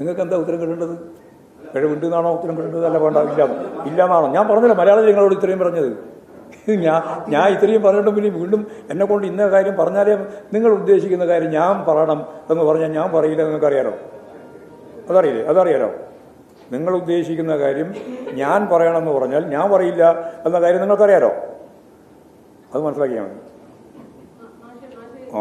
നിങ്ങൾക്ക് എന്താ ഉത്തരം കിട്ടേണ്ടത്? പിഴവുണ്ട് എന്നാണോ ഉത്തരം കിട്ടേണ്ടത്? അല്ല വേണ്ട ഇല്ല. ഇല്ല എന്നാണോ ഞാൻ പറഞ്ഞില്ല മലയാളത്തിൽ നിങ്ങളോട് ഇത്രയും പറഞ്ഞത്. ഞാൻ ഞാൻ ഇത്രയും പറഞ്ഞിട്ടും പിന്നെ വീണ്ടും എന്നെ കൊണ്ട് ഇന്ന കാര്യം പറഞ്ഞാലേ നിങ്ങൾ ഉദ്ദേശിക്കുന്ന കാര്യം ഞാൻ പറയണം എന്ന് പറഞ്ഞാൽ ഞാൻ പറയില്ല നിങ്ങൾക്ക് അറിയാലോ അതറിയില്ലേ? അതറിയാലോ? നിങ്ങൾ ഉദ്ദേശിക്കുന്ന കാര്യം ഞാൻ പറയണമെന്ന് പറഞ്ഞാൽ ഞാൻ പറയില്ല എന്ന കാര്യം നിങ്ങൾക്കറിയാലോ? അത് മനസ്സിലാക്കിയാൽ മതി. ആ.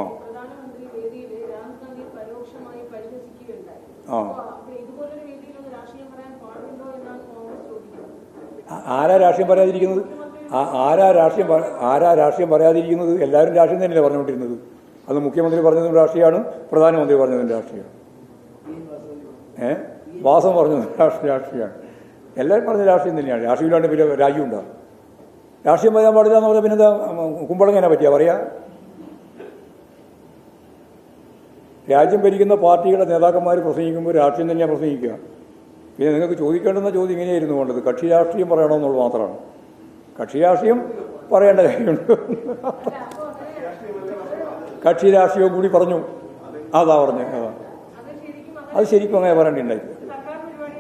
ആരാ രാഷ്ട്രീയം പറയാതിരിക്കുന്നത്? ആരാ രാഷ്ട്രീയം ആരാ രാഷ്ട്രീയം പറയാതിരിക്കുന്നത്? എല്ലാവരും രാഷ്ട്രീയം തന്നെയല്ലേ പറഞ്ഞുകൊണ്ടിരുന്നത്. അത് മുഖ്യമന്ത്രി പറഞ്ഞതും രാഷ്ട്രീയമാണ് പ്രധാനമന്ത്രി പറഞ്ഞതും രാഷ്ട്രീയമാണ്. ഏ? വാസം പറഞ്ഞതും രാഷ്ട്രീയ രാഷ്ട്രീയമാണ്. എല്ലാവരും പറഞ്ഞ രാഷ്ട്രീയം തന്നെയാണ്. രാഷ്ട്രീയമില്ലാണ്ട് പിന്നെ രാജ്യം ഉണ്ടാകും രാഷ്ട്രീയം പറയാൻ പാടില്ല എന്ന് പറഞ്ഞാൽ പിന്നെന്താ കുമ്പളങ്ങനെ പറ്റിയാ പറയാ? രാജ്യം ഭരിക്കുന്ന പാർട്ടിയുടെ നേതാക്കന്മാർ പ്രസംഗിക്കുമ്പോൾ രാഷ്ട്രീയം തന്നെയാണ് പ്രസംഗിക്കുക. പിന്നെ നിങ്ങൾക്ക് ചോദിക്കേണ്ടുന്ന ചോദ്യം ഇങ്ങനെയായിരുന്നു വേണ്ടത്. കക്ഷി രാഷ്ട്രീയം പറയണമെന്നുള്ളത് മാത്രമാണ്. കക്ഷി രാഷ്ട്രീയം പറയേണ്ട കാര്യമുണ്ട്. കക്ഷി രാഷ്ട്രീയവും കൂടി പറഞ്ഞു. അതാ പറഞ്ഞു അതാ. അത് ശരിക്കും അങ്ങനെ പറയേണ്ടിണ്ടായിട്ടില്ല. സർക്കാർ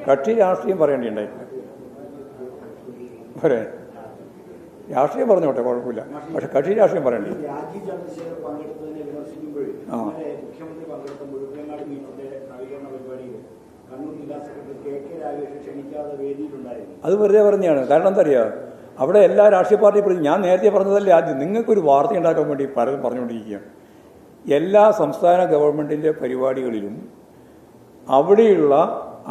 കക്ഷി രാഷ്ട്രീയം പറയേണ്ടിണ്ടായിട്ടില്ല. പോരെ? രാഷ്ട്രീയം പറഞ്ഞോട്ടെ കുഴപ്പമില്ല. പക്ഷെ കക്ഷി രാഷ്ട്രീയം പറയണ്ടേ ആ. മുഖ്യമന്ത്രി പങ്കെടുത്ത മുഴുവനാട് മീറ്റിന്റെ നവീകരണ പരിപാടിയിൽ കണ്ണൂർ ജില്ലാ സെക്രട്ടറി കെ കെ രാഗേഷ് ക്ഷണിക്കാതെ വേദിയിലുണ്ടായിരുന്നു. അത് വെറുതെ പറഞ്ഞാണ് കാരണം എന്താ അറിയാ അവിടെ എല്ലാ രാഷ്ട്രീയ പാർട്ടി പ്രതി ഞാൻ നേരത്തെ പറഞ്ഞതല്ലേ ആദ്യം. നിങ്ങൾക്കൊരു വാർത്ത ഉണ്ടാക്കാൻ വേണ്ടി പലരും പറഞ്ഞുകൊണ്ടിരിക്കുകയാണ്. എല്ലാ സംസ്ഥാന ഗവൺമെന്റിന്റെ പരിപാടികളിലും അവിടെയുള്ള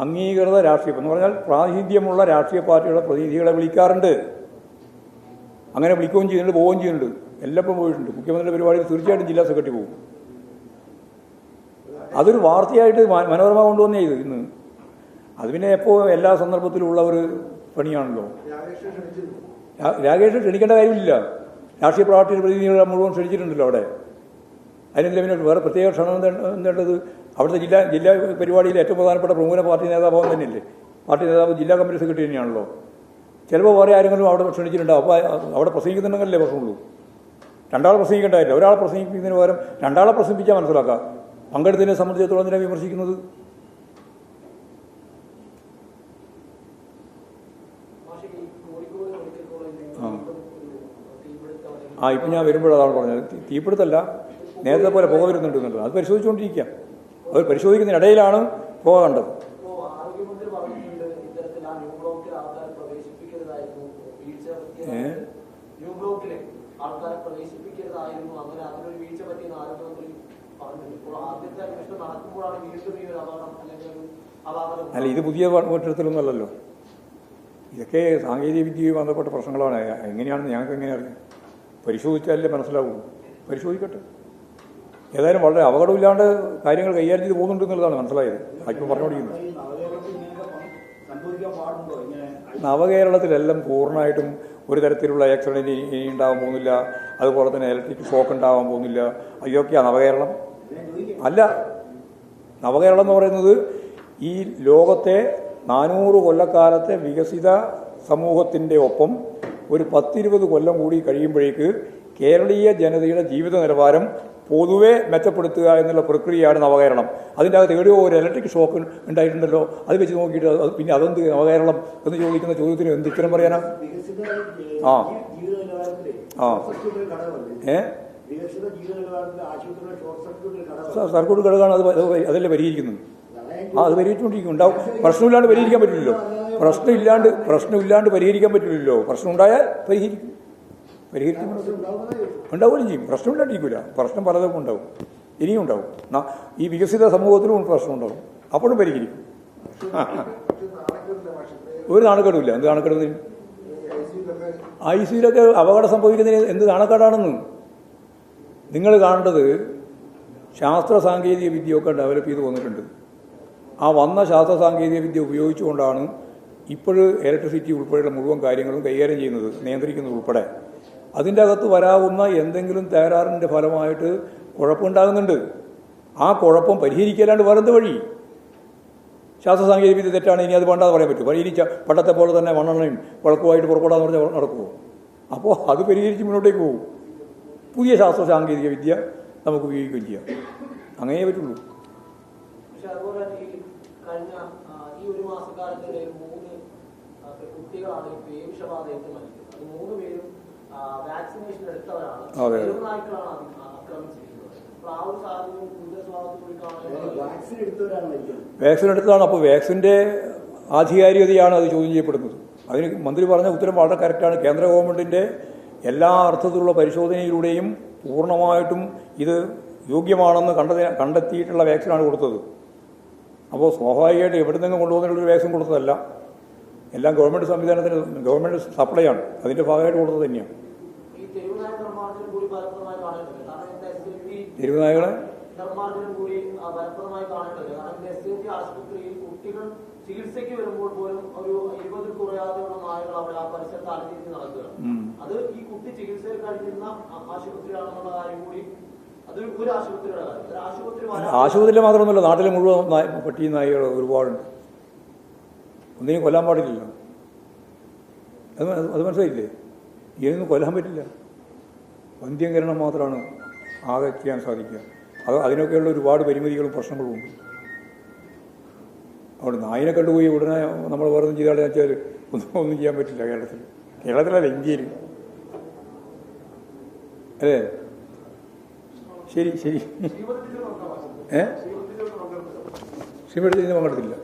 അംഗീകൃത രാഷ്ട്രീയ എന്ന് പറഞ്ഞാൽ പ്രാതിനിധ്യമുള്ള രാഷ്ട്രീയ പാർട്ടിയുടെ പ്രതിനിധികളെ വിളിക്കാറുണ്ട്. അങ്ങനെ വിളിക്കുകയും ചെയ്യുന്നുണ്ട് പോവുകയും ചെയ്യുന്നുണ്ട്. എല്ലാം പോയിട്ടുണ്ട്. മുഖ്യമന്ത്രിയുടെ പരിപാടിയിൽ തീർച്ചയായിട്ടും ജില്ലാ സെക്രട്ടറി പോകും. അതൊരു വാർത്തയായിട്ട് മനോരമ കൊണ്ടുവന്നേ ഇത് ഇന്ന്. അത് പിന്നെ എപ്പോൾ എല്ലാ സന്ദർഭത്തിലും ഉള്ള ഒരു പണിയാണല്ലോ. രാകേഷ് ക്ഷണിക്കേണ്ട കാര്യമില്ല. രാഷ്ട്രീയ പാർട്ടിയുടെ പ്രതിനിധികളെ മുഴുവൻ ക്ഷണിച്ചിട്ടുണ്ടല്ലോ അവിടെ. അതിനെല്ലാം പിന്നെ വേറെ പ്രത്യേക ക്ഷണം എന്താ- എന്തേണ്ടത്? അവിടുത്തെ ജില്ലാ ജില്ലാ പരിപാടിയിൽ ഏറ്റവും പ്രധാനപ്പെട്ട പ്രമുഖ പാർട്ടി നേതാവ് തന്നെയല്ലേ? പാർട്ടി നേതാവ് ജില്ലാ കമ്മിറ്റി സെക്രട്ടറി തന്നെയാണല്ലോ. ചിലപ്പോൾ വേറെ ആരെങ്കിലും അവിടെ ക്ഷണിച്ചിട്ടുണ്ടാവും. അപ്പോൾ അവിടെ പ്രസംഗിക്കുന്നുണ്ടെങ്കിലല്ലേ പ്രശ്നമുള്ളൂ. രണ്ടാളെ പ്രസംഗിക്കേണ്ടതായില്ല ഒരാളെ പ്രസംഗിക്കുന്നതിന് പകരം രണ്ടാളെ പ്രസംഗിപ്പിച്ചാൽ മനസ്സിലാക്കാം. പങ്കെടുത്തതിനെ സംബന്ധിച്ചിടത്തോളം എന്തിനാണ് വിമർശിക്കുന്നത്? ആ. ഇപ്പം ഞാൻ വരുമ്പോഴതാണ് പറഞ്ഞത്. തീപിടുത്തല്ല. നേരത്തെ പോലെ പുക വരുന്നുണ്ട് എന്നുള്ളത്. അത് പരിശോധിച്ചുകൊണ്ടിരിക്കുക. അവർ പരിശോധിക്കുന്നതിനിടയിലാണ് പുക കണ്ടത്. ഇപ്പോ അല്ലെങ്കിൽ അല്ല ഇത് പുതിയ കെട്ടിടത്തിലൊന്നും ഇതൊക്കെ സാങ്കേതിക വിദ്യയുമായി ബന്ധപ്പെട്ട പ്രശ്നങ്ങളാണ്. എങ്ങനെയാണെന്ന് ഞങ്ങൾക്ക് എങ്ങനെ അറിയാം? പരിശോധിച്ചാലേ മനസ്സിലാവൂ. പരിശോധിക്കട്ടെ. ഏതായാലും വളരെ അപകടമില്ലാണ്ട് കാര്യങ്ങൾ കൈകാര്യം ചെയ്ത് പോകുന്നുണ്ട് എന്നുള്ളതാണ് മനസ്സിലായത്. ആയിപ്പോൾ പറഞ്ഞുകൊണ്ടിരിക്കുന്നത് നവകേരളത്തിലെല്ലാം പൂർണമായിട്ടും ഒരു തരത്തിലുള്ള ആക്സിഡന്റ് ഇനി ഉണ്ടാകാൻ പോകുന്നില്ല. അതുപോലെ തന്നെ ഇലക്ട്രിക് ഷോക്ക് ഉണ്ടാകാൻ പോകുന്നില്ല. അയ്യോക്കെയാണ് നവകേരളം. അല്ല നവകേരളം എന്ന് പറയുന്നത് ഈ ലോകത്തെ നാനൂറ് കൊല്ലക്കാലത്തെ വികസിത സമൂഹത്തിന്റെ ഒപ്പം ഒരു പത്തിരുപത് കൊല്ലം കൂടി കഴിയുമ്പോഴേക്ക് കേരളീയ ജനതയുടെ ജീവിത നിലവാരം പൊതുവെ മെച്ചപ്പെടുത്തുക എന്നുള്ള പ്രക്രിയയാണ് നവകേരളം. അതിന്റെ അകത്ത് എവിടെയോ ഒരു ഇലക്ട്രിക് ഷോക്ക് ഉണ്ടായിട്ടുണ്ടല്ലോ. അത് വെച്ച് നോക്കിയിട്ട് അത് പിന്നെ അതെന്ത് നവകേരളം എന്ന് ചോദിക്കുന്ന ചോദ്യത്തിന് എന്ത് ഉത്തരം പറയാനാ? ആ. ആ. ഏ? വികസിത ജീവിത നിലവാരത്തിലെ ആശുപത്രിയുടെ ഷോർട്ട് സർക്യൂട്ട് ഒരു ഘടകം സ- സർക്യൂട്ട് ഘടകമാണ് അത് അതല്ലേ പരിഹരിക്കുന്നത്. ആ അത് പരിഹരിച്ചുകൊണ്ടിരിക്കും. ഉണ്ടാവും. പ്രശ്നമില്ലാണ്ട് പരിഹരിക്കാൻ പറ്റില്ലല്ലോ. പ്രശ്നമില്ലാണ്ട് പ്രശ്നമില്ലാണ്ട് പരിഹരിക്കാൻ പറ്റില്ലല്ലോ. പ്രശ്നം ഉണ്ടായാൽ പരിഹരിക്കും. പരിഹരിക്കും. ഉണ്ടാവുകയും ചെയ്യും. പ്രശ്നമില്ലാണ്ടിരിക്കില്ല പ്രശ്നം പലതും ഉണ്ടാവും. ഇനിയും ഉണ്ടാവും. ഈ വികസിത സമൂഹത്തിലും പ്രശ്നം ഉണ്ടാവും. അപ്പോഴും പരിഹരിക്കും. ഒരു നാണക്കേടുമില്ല. എന്ത് നാണക്കേട് ഐ സിയിലൊക്കെ അപകടം സംഭവിക്കുന്നതിന് എന്ത് നാണക്കേടാണെന്ന്. നിങ്ങൾ കാണേണ്ടത് ശാസ്ത്ര സാങ്കേതിക വിദ്യയൊക്കെ ഡെവലപ്പ് ചെയ്ത് വന്നിട്ടുണ്ട്. ആ വന്ന ശാസ്ത്ര സാങ്കേതിക വിദ്യ ഉപയോഗിച്ചുകൊണ്ടാണ് ഇപ്പോഴും ഇലക്ട്രിസിറ്റി ഉൾപ്പെടെയുള്ള മുഴുവൻ കാര്യങ്ങളും കൈകാര്യം ചെയ്യുന്നത് നിയന്ത്രിക്കുന്നത് ഉൾപ്പെടെ. അതിന്റെ അകത്ത് വരാവുന്ന എന്തെങ്കിലും തകരാറിന്റെ ഫലമായിട്ട് കുഴപ്പമുണ്ടാകുന്നുണ്ട്. ആ കുഴപ്പം പരിഹരിക്കലാണ്ട് വേറെന്ത് വഴി? ശാസ്ത്ര സാങ്കേതിക വിദ്യ തെറ്റാണ് ഇനി അത് വേണ്ടാതെ പറയാൻ പറ്റും പരിഹരിച്ച പണ്ടത്തെ പോലെ തന്നെ മണ്ണെണ്ണയും വിളക്കുമായിട്ട് പുറപ്പെടാന്ന് പറഞ്ഞാൽ നടക്കുമോ അപ്പോൾ അത് പരിഹരിച്ച് മുന്നോട്ടേക്ക് പോകും. പുതിയ ശാസ്ത്ര സാങ്കേതിക വിദ്യ നമുക്ക് ഉപയോഗിക്കുകയും ചെയ്യാം. അങ്ങനെയേ പറ്റുള്ളൂ. അത് വാക്സിൻ എടുത്തതാണ്. അപ്പോൾ വാക്സിന്റെ ആധികാരികതയാണ് അത് ചോദ്യം ചെയ്യപ്പെടുന്നത്. അതിന് മന്ത്രി പറഞ്ഞ ഉത്തരം വളരെ കറക്റ്റാണ് കേന്ദ്ര ഗവൺമെന്റിന്റെ എല്ലാ അർത്ഥത്തിലുള്ള പരിശോധനയിലൂടെയും പൂർണമായിട്ടും ഇത് യോഗ്യമാണെന്ന് കണ്ടതി കണ്ടെത്തിയിട്ടുള്ള വാക്സിനാണ് കൊടുത്തത്. അപ്പോൾ സ്വാഭാവികമായിട്ട് എവിടെ നിന്നും കൊണ്ടുപോകുന്നതിനുള്ള വാക്സിൻ കൊടുത്തതല്ല. എല്ലാം ഗവൺമെന്റ് സംവിധാനത്തിന് ഗവൺമെന്റ് സപ്ലൈ ആണ് അതിന്റെ ഭാഗമായിട്ട് കൊടുത്തത് തന്നെയാണ്. തെരുവുനായകളെ? നിർമ്മാർജനം കൂടി ഫലപ്രദമായി കാണേണ്ടത് കാരണം എസ് ആശുപത്രിയിൽ കുട്ടികൾ ചികിത്സയ്ക്ക് വരുമ്പോൾ പോലും ഒരു ഇരുപതിൽ കുറയാതെയുള്ള അവിടെ ആ നടക്കുകയാണ് അത് ഈ കുട്ടി ചികിത്സയിൽ കഴിയുന്ന ആശുപത്രിയാണെന്നുള്ള കാര്യം കൂടി ആശുപത്രി മാത്രമൊന്നുമല്ല നാട്ടിലെ മുഴുവൻ പട്ടിയും പട്ടി നായകൾ ഒരുപാടുണ്ട്. ഒന്നിനും കൊല്ലാൻ പാടില്ലല്ലോ. അത് അത് മനസ്സിലായില്ലേ? ഇതിനൊന്നും കൊല്ലാൻ പറ്റില്ല. വന്ധ്യംകരണം മാത്രമാണ് ആകെ ചെയ്യാൻ സാധിക്കുക. അത് അതിനൊക്കെയുള്ള ഒരുപാട് പരിമിതികളും പ്രശ്നങ്ങളും ഉണ്ട് അവിടെ നായിനെ കണ്ടുപോയി ഉടനെ നമ്മൾ വേറെ ഒന്നും ചെയ്താൽ വെച്ചാൽ ഒന്നും ഒന്നും ചെയ്യാൻ പറ്റില്ല കേരളത്തിൽ. കേരളത്തിലല്ല ഇന്ത്യയിൽ. അല്ലേ? ശരി ശരി. ഏ? ശ്രീമതി പങ്കെടുത്തില്ല.